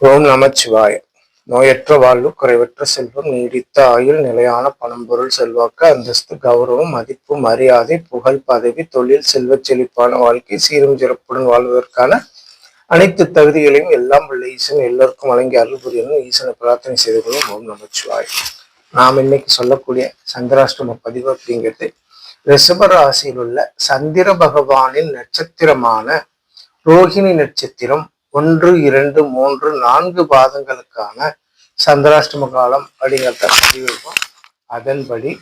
ஓம் நமச்சிவாய. நோயற்ற வாழ்வு குறைவற்ற செல்வம் நீடித்த ஆயுள் நிலையான பணம் பொருள் செல்வாக்கு அந்தஸ்து கௌரவம் மதிப்பு மரியாதை புகழ் பதவி தொழில் செல்வ செழிப்பான வாழ்க்கை சீரும் சிறப்புடன் வாழ்வதற்கான அனைத்து தகுதிகளையும் எல்லாம் உள்ள ஈசன் எல்லோருக்கும் வழங்கி அருள் புரியணும். ஈசனை பிரார்த்தனை செய்து கொள்ளும் ஓம் நமச்சிவாய். நாம் இன்னைக்கு சொல்லக்கூடிய சந்திராஷ்டம பதிவு அப்படிங்கிறது ரிஷப ராசியில் உள்ள சந்திர பகவானின் நட்சத்திரமான ரோஹிணி நட்சத்திரம் ஒன்று இரண்டு மூன்று நான்கு பாதங்களுக்கான சந்திராஷ்டம காலம் அப்படிங்கிறத பதிவிருக்கும் அதன்படி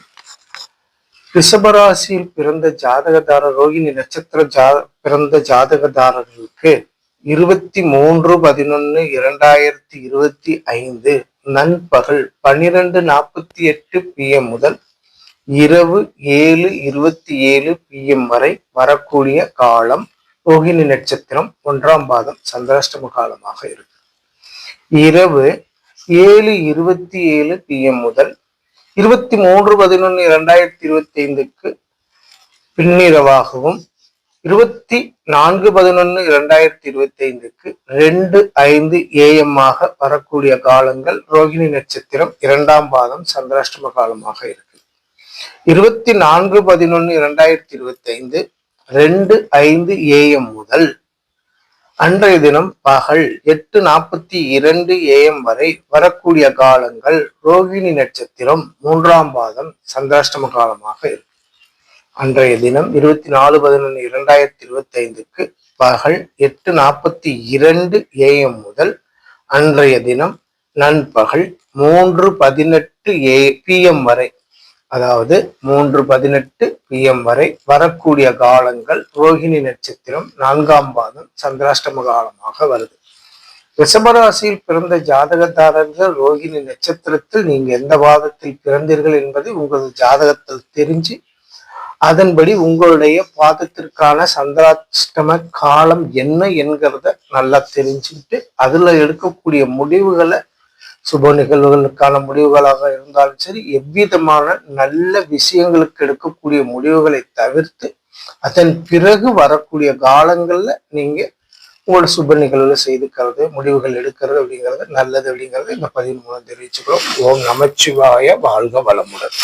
ரிஷபராசியில் பிறந்த ஜாதகதாரர் ரோகிணி நட்சத்திர ஜா பிறந்த ஜாதகதாரர்களுக்கு இருபத்தி மூன்று பதினொன்னு இரண்டாயிரத்தி இருபத்தி ஐந்து நண்பகல் பன்னிரெண்டு நாற்பத்தி எட்டு பிஎம் முதல் இரவு ஏழு இருபத்தி ஏழு பிஎம் வரை வரக்கூடிய காலம் ரோகிணி நட்சத்திரம் ஒன்றாம் பாதம் சந்திராஷ்டம காலமாக இருக்கு. இரவு ஏழு இருபத்தி ஏழு பிஎம் முதல் இருபத்தி மூன்று பதினொன்று இரண்டாயிரத்தி இருபத்தி ஐந்துக்கு பின்னிரவாகவும் இருபத்தி நான்கு பதினொன்று இரண்டாயிரத்தி இருபத்தி ஐந்துக்கு ரெண்டு ஐந்து ஏஎம் ஆக வரக்கூடிய காலங்கள் ரோகிணி நட்சத்திரம் இரண்டாம் பாதம் சந்திராஷ்டம காலமாக இருக்கு. இருபத்தி நான்கு பதினொன்று இரண்டாயிரத்தி இருபத்தி ஐந்து ரெண்டு ஐந்து ஏஎம் முதல். அன்றைய தினம் பகல் எட்டு நாற்பத்தி இரண்டு ஏஎம் வரை வரக்கூடிய காலங்கள் ரோகிணி நட்சத்திரம் மூன்றாம் பாதம் சந்திராஷ்டம காலமாக இருக்கும் அன்றைய தினம் இருபத்தி நாலு பதினொன்று இரண்டாயிரத்தி இருபத்தி ஐந்துக்கு பகல் எட்டு நாற்பத்தி இரண்டு ஏஎம் முதல். அன்றைய தினம் நண்பகல் மூன்று பதினெட்டு ஏ பிஎம் வரை அதாவது மூன்று பதினெட்டு பிஎம் வரை வரக்கூடிய காலங்கள் ரோஹிணி நட்சத்திரம் நான்காம் பாதம் சந்திராஷ்டம காலமாக வருது. ரிஷபராசியில் பிறந்த ஜாதகதாரர்கள் ரோகிணி நட்சத்திரத்தில் நீங்க எந்த பாதத்தில் பிறந்தீர்கள் என்பதை உங்களது ஜாதகத்தில் தெரிஞ்சு அதன்படி உங்களுடைய பாதத்திற்கான சந்திராஷ்டம காலம் என்ன என்கிறத நல்லா தெரிஞ்சுக்கிட்டு அதுல எடுக்கக்கூடிய முடிவுகளை சுப நிகழ்வுகளுக்கான முடிவுகளாக இருந்தாலும் சரி எவ்விதமான நல்ல விஷயங்களுக்கு எடுக்கக்கூடிய முடிவுகளை தவிர்த்து அதன் பிறகு வரக்கூடிய காலங்கள்ல நீங்க உங்களோட சுப நிகழ்வுகளை செய்துக்கிறது முடிவுகள் எடுக்கிறது அப்படிங்கிறது நல்லது அப்படிங்கிறது இந்த பதிவு மூலம் தெரிவிச்சுக்கிறோம். ஓம் நமச்சிவாய வாழ்க வளமுடன்.